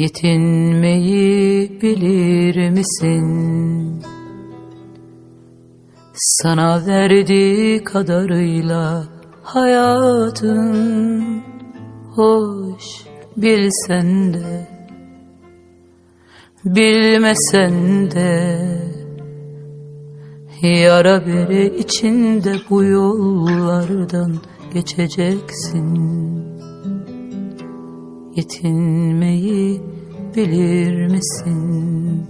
Yetinmeyi bilir misin? Sana verdiği kadarıyla hayatın hoş bilsen de bilmesen de yara bere içinde bu yollardan geçeceksin. Yetinmeyi bilir misin?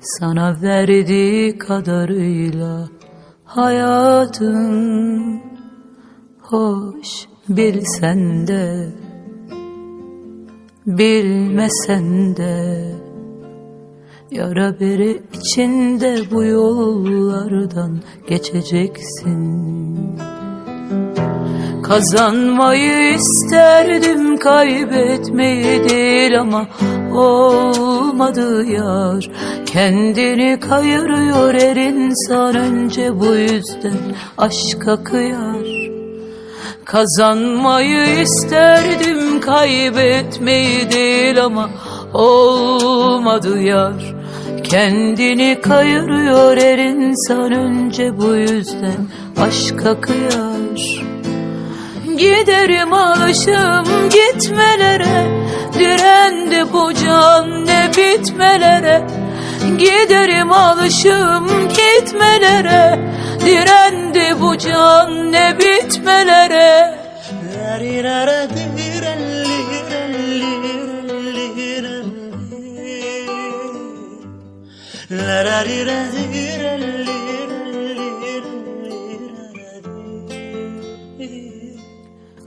Sana verdiği kadarıyla hayatın hoş bilsen de bilmesen de yara bere içinde bu yollardan geçeceksin. Kazanmayı isterdim kaybetmeyi değil ama olmadı yar. Kendini kayırıyor her insan önce bu yüzden aşka kıyar. Kazanmayı isterdim kaybetmeyi değil ama olmadı yar. Kendini kayırıyor her insan önce bu yüzden aşka kıyar Giderim alışım gitmelere. Direndi bu can ne bitmelere. Giderim alışım gitmelere. Direndi bu can ne bitmelere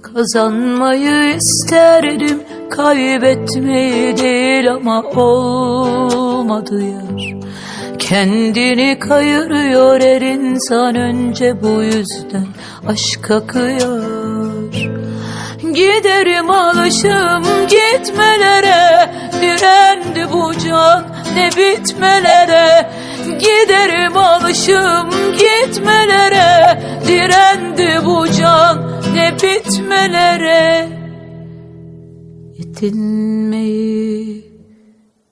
Kazanmayı isterdim kaybetmeyi değil ama olmadı yar. Kendini kayırıyor her insan önce bu yüzden aşka kıyar. Giderim alışım gitmelere Direndi bu can ne bitmelere. Giderim alışım gitmelere Direndi bu can bitmelere Yetinmeyi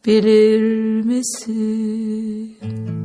bilir misin?